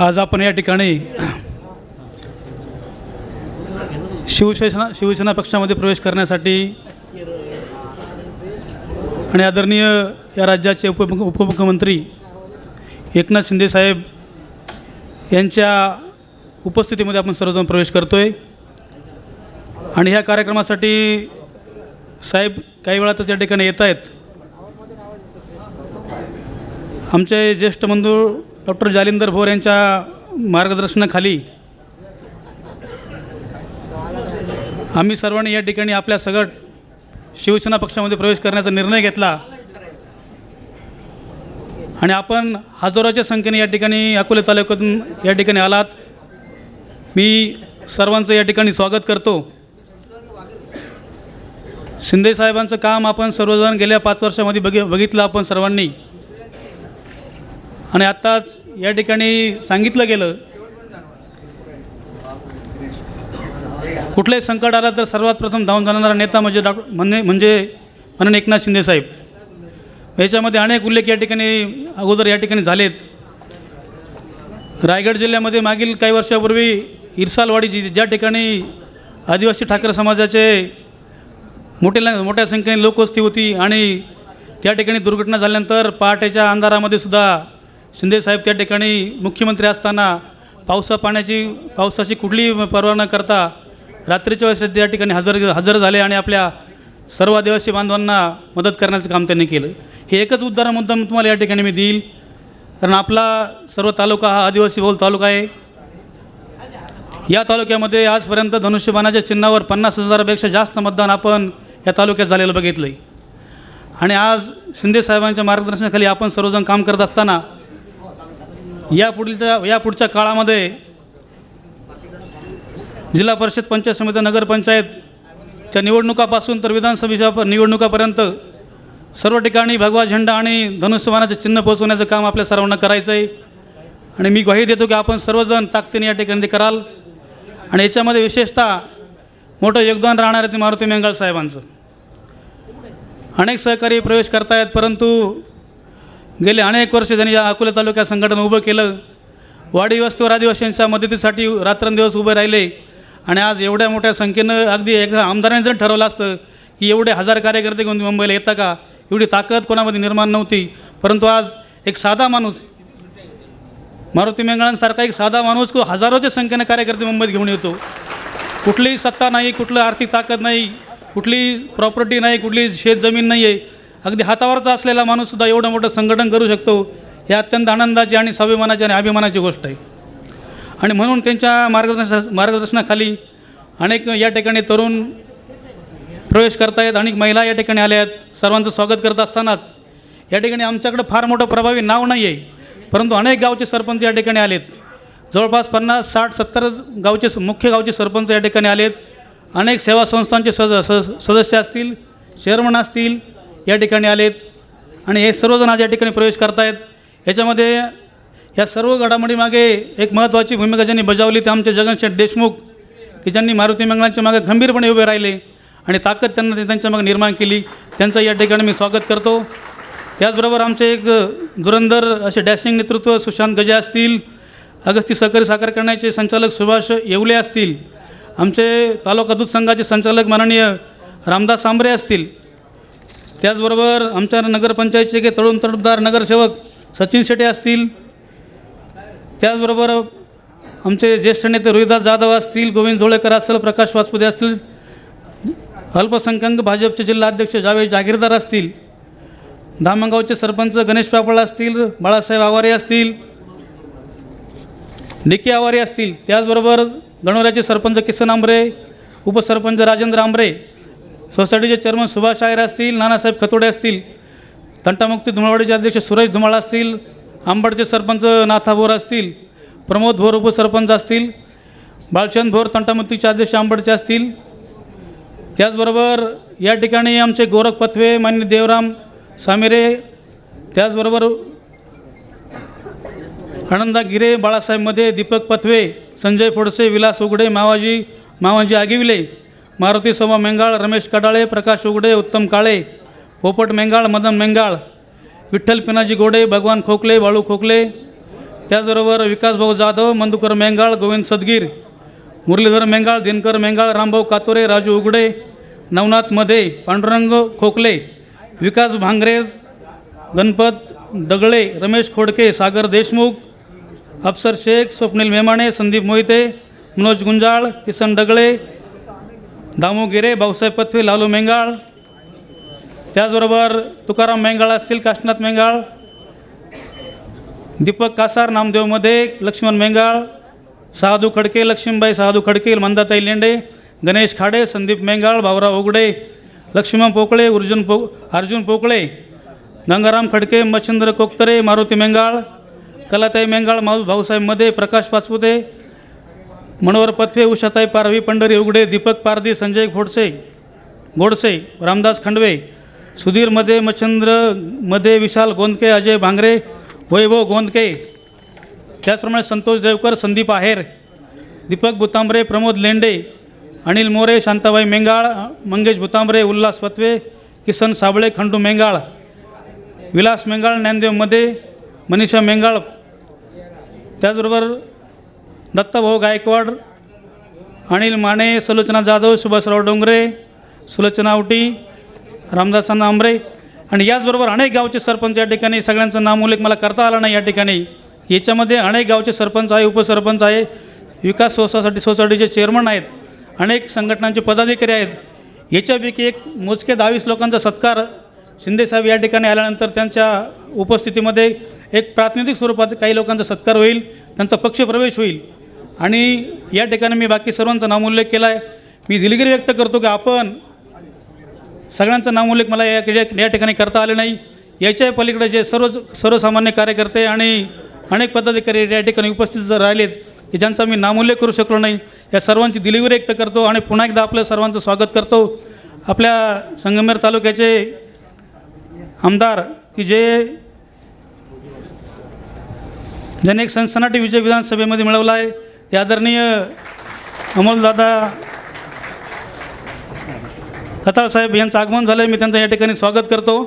आज आपण या ठिकाणी शिवसेना शिवसेना पक्षामध्ये प्रवेश करण्यासाठी आणि आदरणीय या राज्याचे उप उपमुख्यमंत्री एकनाथ शिंदेसाहेब यांच्या उपस्थितीमध्ये आपण सर्वजण प्रवेश करतो आहे आणि ह्या कार्यक्रमासाठी साहेब काही वेळातच या ठिकाणी येत आहेत. आमचे ज्येष्ठ बंधू डॉक्टर जालिंदर भोर यांच्या मार्गदर्शनाखाली आम्ही सर्वांनी या ठिकाणी आपल्या सगट शिवसेना पक्षामध्ये प्रवेश करण्याचा निर्णय घेतला. आणि आपण हजारोच्या संख्येने या ठिकाणी अकोले तालुक्यातून या ठिकाणी आलात. मी सर्वांचं या ठिकाणी स्वागत करतो. शिंदे साहेबांचं काम आपण सर्वजण गेल्या पाच वर्षामध्ये बघि बघितलं आपण सर्वांनी. आणि आत्ताच या ठिकाणी सांगितलं गेलं कुठलंही संकट आलं तर सर्वात प्रथम धावून जाणारा नेता म्हणजे डॉक्टर म्हणजे म्हणजे म्हणून एकनाथ शिंदेसाहेब याच्यामध्ये अनेक उल्लेख या ठिकाणी अगोदर या ठिकाणी झालेत. रायगड जिल्ह्यामध्ये मागील काही वर्षापूर्वी इरसालवाडी जी ज्या ठिकाणी आदिवासी ठाकरे समाजाचे मोठ्या मोठ्या संख्येने लोकवस्ती होती आणि त्या ठिकाणी दुर्घटना झाल्यानंतर पहाटेच्या अंधारामध्ये सुद्धा शिंदेसाहेब त्या ठिकाणी मुख्यमंत्री असताना पावसा पाण्याची पावसाची कुठलीही पर्वा न करता रात्रीच्या वेळेस त्या ठिकाणी हजर हजर झाले आणि आपल्या सर्व आदिवासी बांधवांना मदत करण्याचं काम त्यांनी केलं. हे एकच उदाहरण मुद्दाम तुम्हाला या ठिकाणी मी देईल. कारण आपला सर्व तालुका हा आदिवासी बहुल तालुका आहे. या तालुक्यामध्ये आजपर्यंत धनुष्यबाणाच्या चिन्हावर पन्नास हजारापेक्षा जास्त मतदान आपण या तालुक्यात झालेलं बघितलं आहे आणि आज शिंदेसाहेबांच्या मार्गदर्शनाखाली आपण सर्वजण काम करत असताना या पुढीलच्या या पुढच्या काळामध्ये जिल्हा परिषद पंचायत समिती नगरपंचायतच्या निवडणुकापासून तर विधानसभेच्या निवडणुकापर्यंत सर्व ठिकाणी भगवा झेंडा आणि धनुष्यमानाचे चिन्ह पोहोचवण्याचं काम आपल्या सर्वांना करायचं आहे. आणि मी ग्वाही देतो की आपण सर्वजण ताकदीने या ठिकाणी ते कराल. आणि याच्यामध्ये विशेषतः मोठं योगदान राहणार आहे ते मारुती मेंगाळ साहेबांचं. अनेक सहकारी प्रवेश करतायत परंतु गेले अनेक वर्षे त्यांनी या अकोला तालुक्यात संघटन उभं केलं. वाडी वस्तीवर आदिवासींच्या मदतीसाठी रात्रंदिवस उभे राहिले. आणि आज एवढ्या मोठ्या संख्येनं अगदी एकदा आमदारांनी जर ठरवलं असतं की एवढे हजार कार्यकर्ते घेऊन मुंबईला येता का? एवढी ताकद कोणामध्ये निर्माण नव्हती. परंतु आज एक साधा माणूस मारुती मेंगळांसारखा एक साधा माणूस को हजारोच्या संख्येनं कार्यकर्ते मुंबईत घेऊन येतो. कुठलीही सत्ता नाही कुठलं आर्थिक ताकद नाही कुठली प्रॉपर्टी नाही कुठली शेतजमीन नाही आहे अगदी हातावरचा असलेला माणूससुद्धा एवढं मोठं संघटन करू शकतो हे अत्यंत आनंदाची आणि स्वाभिमानाची आणि अभिमानाची गोष्ट आहे. आणि म्हणून त्यांच्या मार्गदर्शना मार्गदर्शनाखाली अनेक या ठिकाणी तरुण प्रवेश करतायत अनेक महिला या ठिकाणी आल्या आहेत. सर्वांचं स्वागत करत असतानाच या ठिकाणी आमच्याकडं फार मोठं प्रभावी नाव नाही आहे परंतु अनेक गावचे सरपंच या ठिकाणी आलेत. जवळपास पन्नास साठ सत्तर गावचे स- मुख्य गावचे सरपंच या ठिकाणी आलेत. अनेक सेवा संस्थांचे सज सदस्य असतील चेअरमन असतील या ठिकाणी आलेत आणि हे सर्वजण आज या ठिकाणी प्रवेश करतायत. याच्यामध्ये या सर्व घडामोडीमागे एक महत्त्वाची भूमिका ज्यांनी बजावली ते आमचे जगनशेठ देशमुख की ज्यांनी मारुती मंगळांच्या मागे खंबीरपणे उभे राहिले आणि ताकद त्यांना त्यांच्या मागे निर्माण केली. त्यांचं या ठिकाणी मी स्वागत करतो. त्याचबरोबर आमचे एक धुरंधर असे डॅशिंग नेतृत्व सुशांत गजे असतील अगस्ती सहकारी साखर करण्याचे संचालक सुभाष येवले असतील आमचे तालुका दूध संघाचे संचालक माननीय रामदास सांबरे असतील त्याचबरोबर आमच्या नगरपंचायतचे काही तळून तडफदार नगरसेवक सचिन शेटे असतील त्याचबरोबर आमचे ज्येष्ठ नेते रोहिदास जाधव असतील गोविंद जोळेकर असेल प्रकाश वासपुदे असतील अल्पसंख्याक भाजपचे जिल्हाध्यक्ष जावेद जागीरदार असतील धामणगावचे सरपंच गणेश पापळ असतील बाळासाहेब आवारे असतील निकी आवारे असतील त्याचबरोबर गणोऱ्याचे सरपंच किसन आंबरे उपसरपंच राजेंद्र आंबरे सोसायटीचे चेअरमन सुभाष आयर असतील नानासाहेब खतोडे असतील तंटामुक्ती धुमाळवाडीचे अध्यक्ष सुरेश धुमाळ असतील आंबडचे सरपंच नाथा भोर असतील प्रमोद भोर उपसरपंच असतील बालचंद भोर तंटामुक्तीचे अध्यक्ष आंबडचे असतील. त्याचबरोबर या ठिकाणी आमचे गोरख पथवे मान्य देवराम सामिरे त्याचबरोबर आनंदा गिरे बाळासाहेबमध्ये दीपक पथवे संजय फोडसे विलास उघडे मावाजी मावाजी आगिविले मारुती सोमा मेंगाळ रमेश कडाळे प्रकाश उगडे उत्तम काळे पोपट मेंगाळ मदन मेंगाळ विठ्ठल पिनाजी गोडे भगवान खोकले बाळू खोकले त्याचबरोबर विकासभाऊ जाधव मंदुकर मेंगाळ गोविंद सदगीर मुरलीधर मेंगाळ दिनकर मेंगाळ रामभाऊ कातोरे राजू उगडे नवनाथ मधे पांडुरंग खोकले विकास भांगरे गणपत दगळे रमेश खोडके सागर देशमुख अफसर शेख स्वप्नील मेमाणे संदीप मोहिते मनोज गुंजाळ किसन डगळे दामू गिरे भाऊसाहेब पथवे लालू मेंगाळ. त्याचबरोबर तुकाराम मेंगाळ असतील काशनाथ मेंगाळ. दीपक कासार नामदेवमध्ये लक्ष्मण मेंगाळ. शहादू खडके लक्ष्मीबाई शहादू खडके मंदाताई लेंडे गणेश खाडे संदीप मेंगाळ भाऊराव उगडे लक्ष्मण पोकळे अर्जुन पो अर्जुन पोकळे गंगाराम खडके मच्छिंद्र कोकतरे मारुती मेंगाळ कलाताई मेंगाळ माऊ भाऊसाहेबमध्ये प्रकाश पाचपुते मनोहर पथवे उषाताई पारवी पंढरी उघडे दीपक पारदी संजय घोडसे गोडसे रामदास खंडवे सुधीरमध्ये मच्छंद्रमध्ये विशाल गोंदके अजय भांगरे वैभव गोंदके. त्याचप्रमाणे संतोष देवकर संदीप आहेर दीपक बुतांबरे प्रमोद लेंडे अनिल मोरे शांताबाई मेंगाळ मंगेश बुतांबरे उल्हास पत्वे किसन साबळे खंडू मेंगाळ विलास मेंगाळ ज्ञानदेवमध्ये मनीषा मेंगाळ. त्याचबरोबर दत्ताभाऊ गायकवाड अनिल माने सुलोचना जाधव सुभाषराव डोंगरे सुलोचना आवटी रामदासांना आंबरे. आणि याचबरोबर अनेक गावचे सरपंच या ठिकाणी सगळ्यांचा नामोल्लेख मला करता आला नाही या ठिकाणी. याच्यामध्ये अनेक गावचे सरपंच आहे उपसरपंच आहे विकास सोसायटी सोसायटीचे चेअरमन आहेत अनेक संघटनांचे पदाधिकारी आहेत. याच्यापैकी एक मोजके दहावीस लोकांचा सत्कार शिंदेसाहेब या ठिकाणी आल्यानंतर त्यांच्या उपस्थितीमध्ये एक प्रातिनिधिक स्वरूपात काही लोकांचा सत्कार होईल त्यांचा पक्षप्रवेश होईल. आणि या ठिकाणी मी बाकी सर्वांचा नामोल्लेख केला आहे मी दिलगिरी व्यक्त करतो की आपण सगळ्यांचा नामोल्लेख मला या या ठिकाणी करता आले नाही. याच्या पलीकडे जे सर्व सर्वसामान्य कार्यकर्ते आणि अनेक पदाधिकारी या ठिकाणी उपस्थित जर राहिलेत की ज्यांचा मी नामोल्लेख करू शकलो नाही या सर्वांची दिलगिरी व्यक्त करतो आणि पुन्हा एकदा आपलं सर्वांचं स्वागत करतो. आपल्या संगमेर तालुक्याचे आमदार की जे ज्यांनी एक सनसनाटी विजय विधानसभेमध्ये मिळवला आहे ते आदरणीय अमोलदादा कथासाहेब साहेब यांचं आगमन झालं मी त्यांचं या ठिकाणी स्वागत करतो.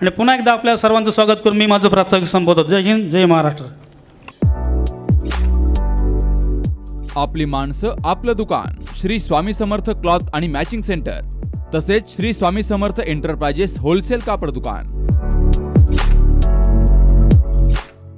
आणि पुन्हा एकदा आपल्या सर्वांचं स्वागत करून मी माझं प्रास्ताविक संबोधतो जय हिंद जय महाराष्ट्र. आपली माणसं आपलं दुकान. श्री स्वामी समर्थ क्लॉथ आणि मॅचिंग सेंटर. तसेच श्री स्वामी समर्थ एंटरप्राइजेस होलसेल कापड दुकान.